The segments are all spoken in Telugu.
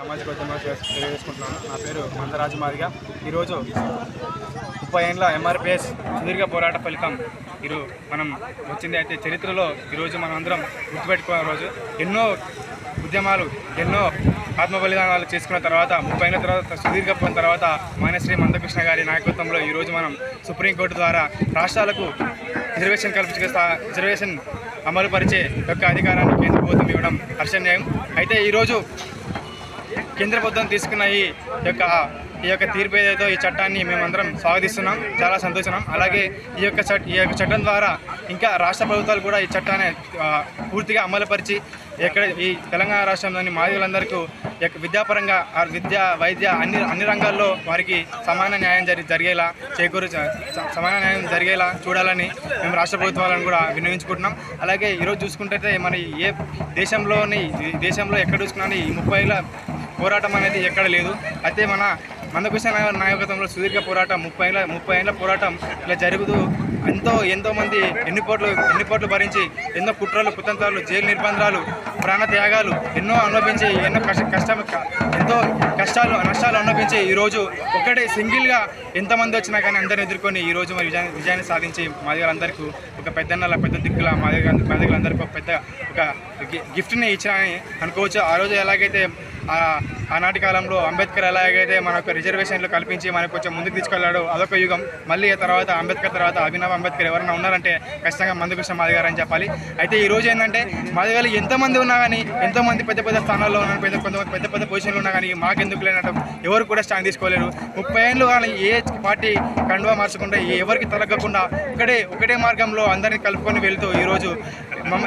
సామాజిక తెలియజేసుకుంటున్నాను. నా పేరు మందరాజు మాదిగా. ఈరోజు ముప్పై ఏళ్ళ ఎంఆర్పిఎస్ సుదీర్ఘ పోరాట ఫలితం ఇరు మనం వచ్చింది. అయితే చరిత్రలో ఈరోజు మనం అందరం గుర్తుపెట్టుకున్న రోజు. ఎన్నో ఉద్యమాలు ఎన్నో ఆత్మ బలిదానాలు చేసుకున్న తర్వాత ముప్పై ఏళ్ళ తర్వాత సుదీర్ఘ పోయిన తర్వాత మానశ్రీ మందకృష్ణ గారి నాయకత్వంలో ఈరోజు మనం సుప్రీంకోర్టు ద్వారా రాష్ట్రాలకు రిజర్వేషన్ కల్పించే రిజర్వేషన్ అమలుపరిచే యొక్క అధికారాన్ని కేంద్ర ప్రభుత్వం ఇవ్వడం హర్షణీయం. అయితే ఈరోజు కేంద్ర ప్రభుత్వం తీసుకున్న ఈ యొక్క ఈ యొక్క తీర్పు ఏదైతే ఈ చట్టాన్ని మేమందరం స్వాగతిస్తున్నాం చాలా సంతోషం అలాగే ఈ యొక్క చట్ ఈ యొక్క చట్టం ద్వారా ఇంకా రాష్ట్ర ప్రభుత్వాలు కూడా ఈ చట్టాన్ని పూర్తిగా అమలుపరిచి ఎక్కడ ఈ తెలంగాణ రాష్ట్రంలోని మాదిగలందరికీ విద్యాపరంగా విద్య వైద్య అన్ని అన్ని రంగాల్లో వారికి సమాన న్యాయం జరి జరిగేలా చేకూరు స- సమాన న్యాయం జరిగేలా చూడాలని మేము రాష్ట్ర ప్రభుత్వాలను కూడా వినియోగించుకుంటున్నాం. అలాగే ఈరోజు చూసుకుంటే మన ఏ దేశంలోని దేశంలో ఎక్కడ చూసుకున్నా ఈ ముప్పై పోరాటం అనేది ఎక్కడ లేదు. అయితే మన మందకృష్ణ నాయకత్వంలో సుదీర్ఘ పోరాటం ముప్పై ఏళ్ళ ముప్పై ఏళ్ళ పోరాటం ఇలా జరుగుతూ ఎంతో ఎంతో మంది ఎన్ని పోట్లు ఎన్ని పోట్లు భరించి ఎన్నో కుట్రలు కుతంత్రాలు జైలు నిర్బంధాలు ప్రాణ త్యాగాలు ఎన్నో అనుభవించి ఎన్నో కష్ట కష్టం ఎంతో కష్టాలు నష్టాలు అనుభవించి ఈరోజు ఒక్కటే సింగిల్గా ఎంతమంది వచ్చినా కానీ అందరిని ఎదుర్కొని ఈ రోజు మరి విజయాన్ని విజయాన్ని సాధించి మాదిగలందరికీ ఒక పెద్దన్నల పెద్ద దిక్కుల మాదిగ మాదిగలందరికీ ఒక పెద్ద ఒక గిఫ్ట్ని ఇచ్చానని అనుకోవచ్చు. ఆ రోజు ఎలాగైతే ఆనాటి కాలంలో అంబేద్కర్ ఎలాగైతే మనకు రిజర్వేషన్లు కల్పించి మనకు కొంచెం ముందుకు తీసుకెళ్ళాడు అదొక యుగం. మళ్ళీ తర్వాత అంబేద్కర్ తర్వాత అభినవ్ అంబేద్కర్ ఎవరైనా ఉన్నారంటే ఖచ్చితంగా మందుకృష్ణ మాదిగారు అని చెప్పాలి. అయితే ఈ రోజు ఏంటంటే మాదిగారు ఎంతమంది ఉన్నా కానీ ఎంతోమంది పెద్ద పెద్ద స్థానాల్లో ఉన్నా పెద్ద కొంతమంది పెద్ద పెద్ద పొజిషన్లు ఉన్నా కానీ మాకెందుకు లేనట్టు ఎవరు కూడా స్టాండ్ తీసుకోలేరు. ముప్పై ఏళ్ళు కానీ ఏ పార్టీ కండువా మార్చకుండా ఎవరికి తలగకుండా ఒకటే ఒకటే మార్గంలో అందరినీ కలుపుకొని వెళ్తూ ఈరోజు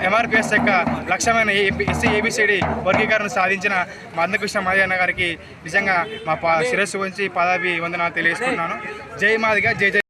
ఎంఆర్పిఎస్ యొక్క లక్ష్యమైన ఎస్సీ ఏబిసిడి వర్గీకరణ సాధించిన మందకృష్ణ మాదిగన్న గారికి నిజంగా మా శిరస్సు ఉంచి పదవి వందనాలు తెలియజేస్తున్నాను జై మాదిగా జై జై